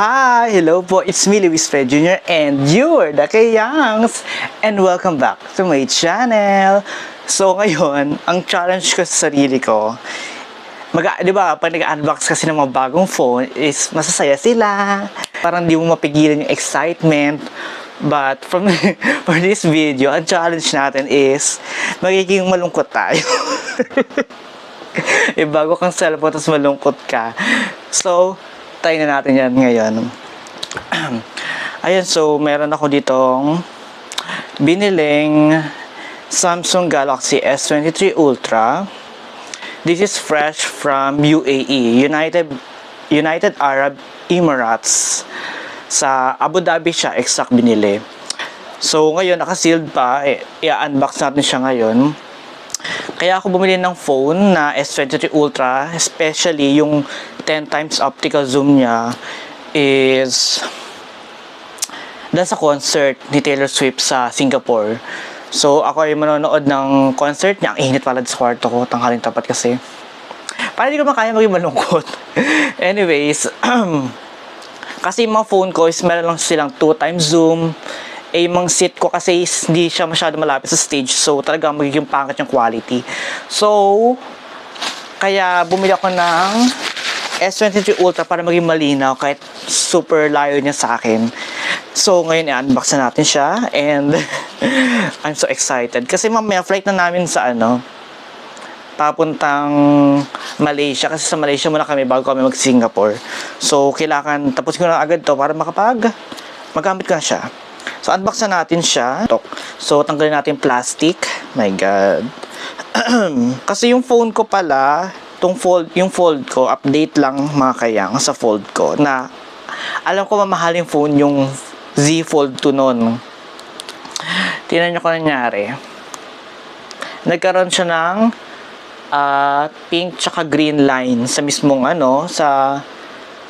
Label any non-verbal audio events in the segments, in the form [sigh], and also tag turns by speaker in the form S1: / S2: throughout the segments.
S1: Hi! Hello po! It's me, Luis Fred Jr. and you're the Kayangs! And welcome back to my channel! So ngayon, ang challenge ko sa sarili ko, mag di ba, pag nag-unbox kasi ng mga bagong phone is masasaya sila. Parang di mo mapigilan yung excitement. But from [laughs] for this video, ang challenge natin is magiging malungkot tayo. [laughs] eh, bago kang cellphone, tapos malungkot ka. So, try na natin yan ngayon. [clears throat] Ayan, so, meron ako ditong biniling Samsung Galaxy S23 Ultra. This is fresh from UAE, United United Arab Emirates. Sa Abu Dhabi siya, exact binili. So, ngayon, naka-sealed pa. I-unbox natin siya ngayon. Kaya ako bumili ng phone na S23 Ultra, especially yung 10 times optical zoom niya is dahil sa concert ni Taylor Swift sa Singapore. So, ako ay manonood ng concert niya. Ang init pala sa kwarto ko, tanghaling tapat kasi. Para hindi ko makaya maging malungkot. [laughs] Anyways, [clears throat] kasi yung mga phone ko is meron lang silang 2 times zoom. Eh, yung seat ko kasi hindi siya masyado malapit sa stage. So, talagang magiging pangit yung quality. So, kaya bumili ako ng S23 Ultra para maging malinaw kahit super layo niya sa akin. So, ngayon i-unbox na natin siya and [laughs] I'm so excited. Kasi mamaya flight na namin sa ano, papuntang Malaysia. Kasi sa Malaysia muna kami bago kami mag-Singapore. So, kailangan tapusin ko na agad to para makapag magamit ko na siya. So, unbox na natin siya. So, tanggalin natin plastic. My God. [clears throat] kasi yung phone ko pala, tong fold, yung fold ko, update lang mga kayang sa fold ko na alam ko mamahaling phone yung Z Fold 2 nun. Tingnan nyo kung nangyari. Nagkaroon siya ng ah, pink tsaka green line sa mismong ano, sa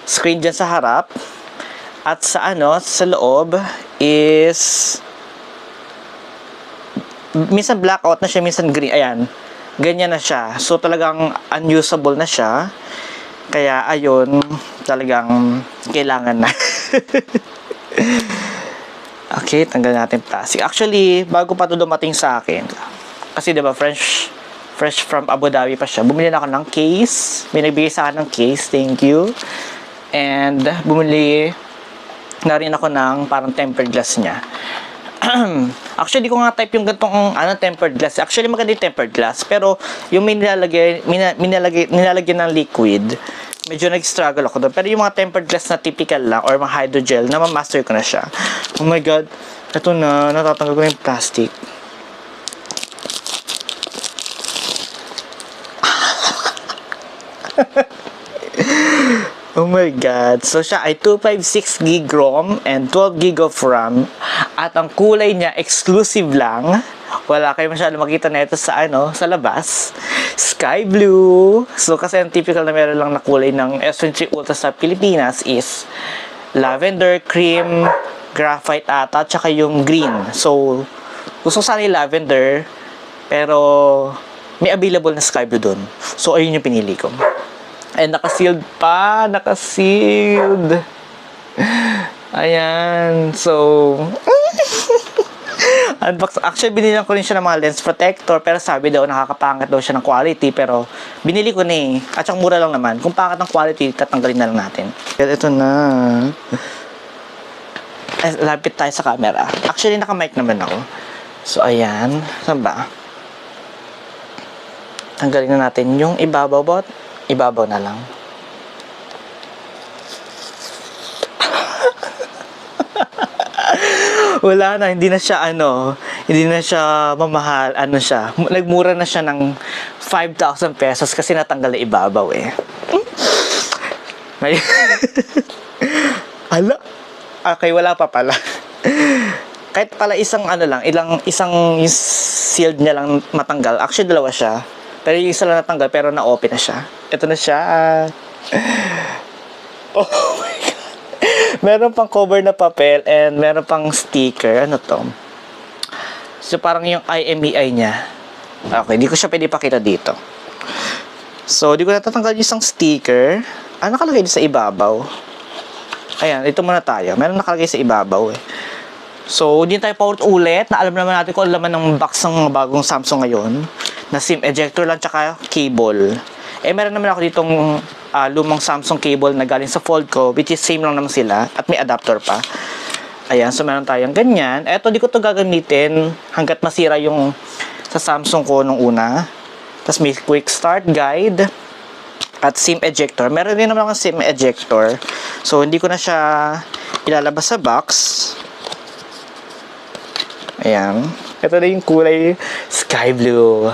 S1: screen dyan sa harap. At sa ano, sa loob is minsan blackout na siya, minsan green. Ayan. Ganyan na siya. So, talagang unusable na siya. Kaya, ayun, talagang kailangan na. [laughs] okay, tanggal natin plastic. Actually, bago pa to dumating sa akin, kasi 'di ba fresh fresh from Abu Dhabi pa siya. Bumili na ako ng case. May nagbigay sa akin ng case. Thank you. And bumili na rin ako ng parang tempered glass niya. [clears throat] Actually, di ko nga type yung gantong ano, tempered glass. Actually, maganda yung tempered glass. Pero, yung may nilalagay, mina, minalagay, nilalagay ng liquid, medyo nag-struggle ako doon. Pero yung mga tempered glass na typical lang, or mga hydrogel, na ma-master ko na siya. Oh my God. Ito na, natatanggal ko na yung plastic. [laughs] Oh my God. So, siya ay 256 gig ROM and 12 gig of RAM. At ang kulay niya, exclusive lang. Wala kayo masyado makita na ito sa ano, sa labas. Sky blue. So, kasi ang typical na meron lang na kulay ng S23 Ultra sa Pilipinas is lavender, cream, graphite ata, tsaka yung green. So, gusto sana yung lavender, pero may available na sky blue dun. So, ayun yung pinili ko. And naka-sealed pa, naka-sealed. Ayan, so [laughs] unbox. Actually, binili ko rin siya ng mga lens protector, pero sabi daw nakakapangit daw siya ng quality, pero binili ko na eh. At saka mura lang naman. Kung pangit ng quality, tatanggalin na lang natin. Ito na. Lapit tayo sa camera. Actually, naka-mic naman ako. So, ayan. Saan ba? Tanggalin na natin yung ibabaw bot. Ibabaw na lang. [laughs] Wala na, hindi na siya ano, hindi na siya mamahal, ano siya, nagmura na siya ng 5,000 pesos kasi natanggal na ibabaw eh. May... [laughs] Ala? Okay, wala pa pala. [laughs] Kahit pala isang ano lang, ilang isang sealed niya lang matanggal. Actually, dalawa siya. Pero yung isa lang natanggal, pero na-open na siya. Ito na siya. Oh my God. Meron pang cover na papel and meron pang sticker. Ano to? So, parang yung IMEI niya. Okay, di ko siya pwede pakita dito. So, di ko natatanggal yung isang sticker. Ano nakalagay sa ibabaw? Ayan, ito muna tayo. Meron nakalagay sa ibabaw eh. So, hindi tayo paulit ulit na alam naman natin kung ano laman ng box ng bagong Samsung ngayon na SIM ejector lang tsaka cable. Eh, meron naman ako ditong ah, lumang Samsung cable na galing sa fold ko which is same lang naman sila at may adapter pa. Ayan, so meron tayong ganyan. Eto, di ko to gagamitin hanggat masira yung sa Samsung ko nung una. Tapos may quick start guide at SIM ejector. Meron din naman akong SIM ejector. So, hindi ko na siya ilalabas sa box. Ayan. Ito na yung kulay sky blue.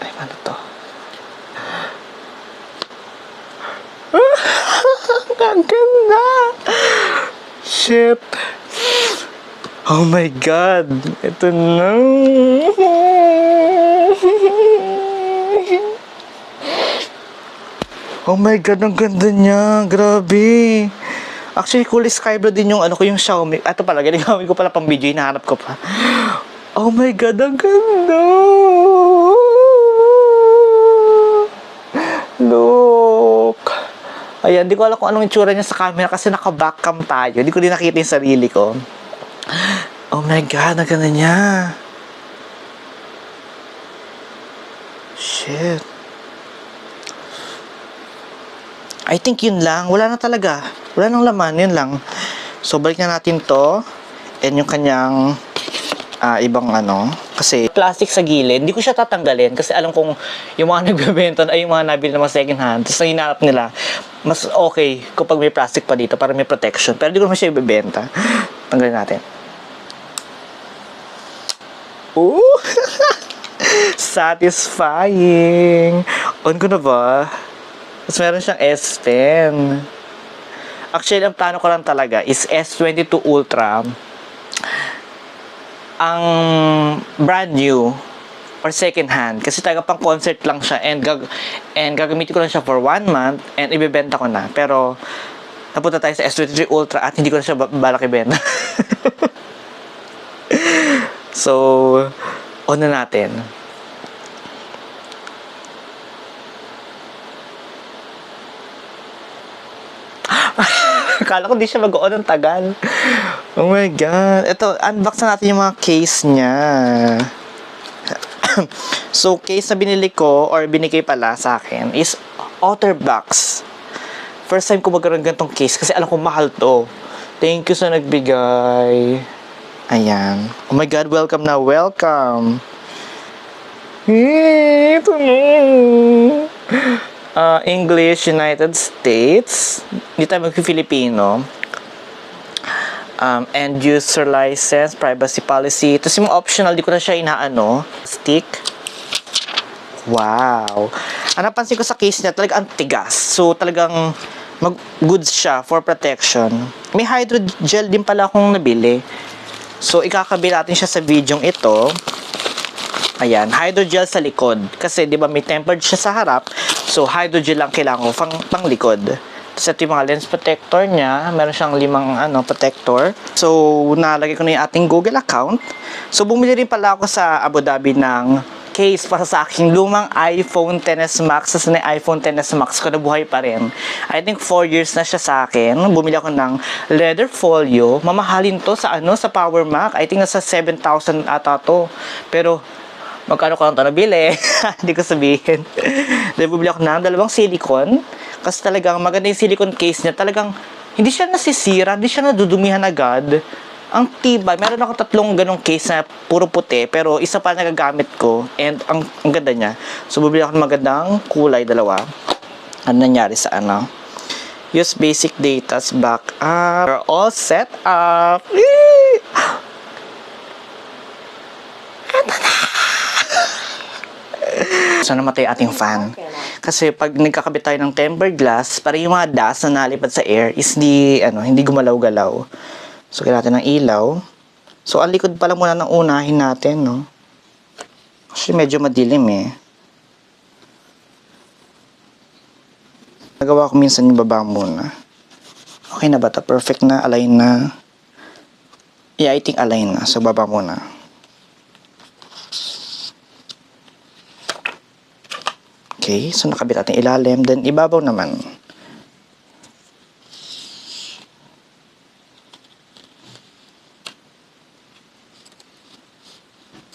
S1: Ay, ano to? Ang [laughs] ganda! Shit! Oh my God! Ito na! Oh my God, ang ganda niya. Grabe. Actually, kulay sky blue din yung ano ko, yung Xiaomi. Ito pala, ginagamit ko pala pang video, hinahanap ko pa. Oh my God, ang ganda. Look. Ayan, di ko alam kung anong itsura niya sa camera kasi naka-back cam tayo. Di ko din nakita yung sarili ko. Oh my God, ang ganda niya. Shit. I think yun lang. Wala na talaga. Wala nang laman. Yun lang. So, balik na natin to. And yung kanyang ah, ibang ano. Kasi plastic sa gilid. Hindi ko siya tatanggalin. Kasi alam kong yung mga [laughs] nagbebenta ay yung mga nabili ng mga second hand. Tapos ang hinarap nila, mas okay kapag may plastic pa dito para may protection. Pero hindi ko naman siya ibebenta. [gasps] Tanggalin natin. Ooh! [laughs] Satisfying! On ko na ba? Tapos meron siyang S Pen. Actually, ang plano ko lang talaga is S22 Ultra. Ang brand new or second hand kasi taga pang concert lang siya and gag and gagamitin ko lang siya for one month and ibebenta ko na. Pero napunta tayo sa S23 Ultra at hindi ko na siya ba- balak ibenta. [laughs] So on na natin. [laughs] Akala ko di siya mag-on ng tagal. Oh my God. Ito, unbox na natin yung mga case niya. [coughs] so, case na binili ko or binigay pala sa akin is Otterbox. First time ko magkaroon ganitong case kasi alam ko mahal to. Thank you sa nagbigay. Ayan. Oh my God, welcome na. Welcome. Eh, Ito na. Uh, English, United States. Hindi tayo mag-Filipino. Um, end user license, privacy policy. Tapos yung optional, di ko na siya inaano. Stick. Wow. Ang napansin ko sa case niya, talaga ang tigas. So, talagang mag goods siya for protection. May hydrogel din pala akong nabili. So, ikakabi natin siya sa video ito. Ayan, hydrogel sa likod. Kasi, di ba, may tempered siya sa harap. So, hydrogel lang kailangan ko pang, pang likod. Tapos, yung mga lens protector niya. Meron siyang limang, ano, protector. So, nalagay ko na yung ating Google account. So, bumili rin pala ako sa Abu Dhabi ng case para sa aking lumang iPhone XS Max. Tapos na iPhone XS Max ko na buhay pa rin. I think 4 years na siya sa akin. Bumili ako ng leather folio. Mamahalin to sa ano, sa Power Mac. I think nasa 7,000 ata to. Pero, magkano ko lang ito nabili? [laughs] Hindi ko sabihin. [laughs] Dahil bumili ako ng dalawang silicone. Kasi talagang maganda yung silicone case niya. Talagang hindi siya nasisira, hindi siya nadudumihan agad. Ang tibay, meron ako tatlong ganong case na puro puti, pero isa pa nagagamit ko. And ang, ang ganda niya. So bumili ako ng magandang kulay, dalawa. Ano nangyari sa ano? Use basic data's backup. We're all set up. Eee! So, namatay ating fan. Kasi pag nagkakabit tayo ng tempered glass, para yung mga dust na nalipad sa air is hindi, ano, hindi gumalaw-galaw. So, kailangan natin ng ilaw. So, ang likod pala muna ng unahin natin, no? Kasi medyo madilim eh. Nagawa ko minsan yung baba muna. Okay na ba ito? Perfect na? Align na? Yeah, I think align na. So, baba muna. Okay, so nakabit natin ilalim. Then, ibabaw naman.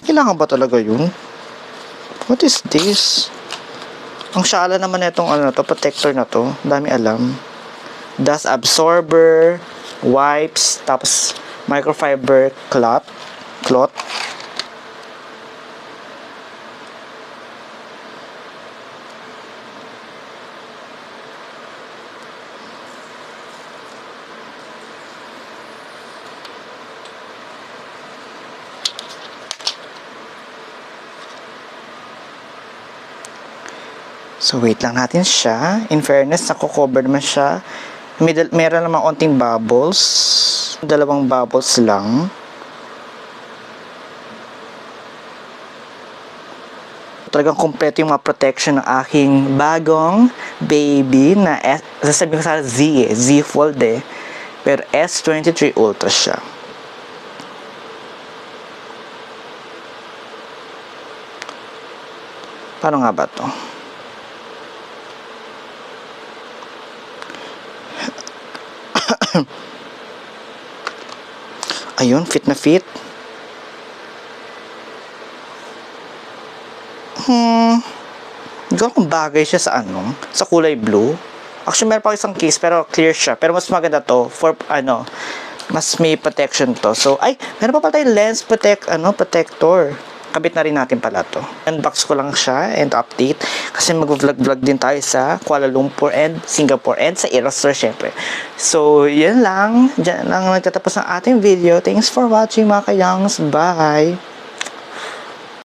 S1: Kailangan ba talaga yun? What is this? Ang syala naman itong ano to, protector na to. Dami alam. Dust absorber, wipes, tapos microfiber cloth, cloth, So, wait lang natin siya. In fairness, nako-cover naman siya. Middle, meron naman onting bubbles. Dalawang bubbles lang. Talagang kompleto yung mga protection ng aking bagong baby na S, sasabihin ko sa Z eh, Z Fold eh. Pero S23 Ultra siya. Paano nga ba to? Ayun, fit na fit. Hmm. Ikaw kung bagay siya sa ano, sa kulay blue. Actually, meron pa isang case, pero clear siya. Pero mas maganda to for, ano, mas may protection to. So, ay, meron pa pala tayong lens protect, ano, protector. Kabit na rin natin pala to. Unbox ko lang siya and update. Kasi mag-vlog-vlog din tayo sa Kuala Lumpur and Singapore and sa Aerostar syempre. So, yan lang. Diyan lang nagtatapos ang ating video. Thanks for watching mga kayangs. Bye!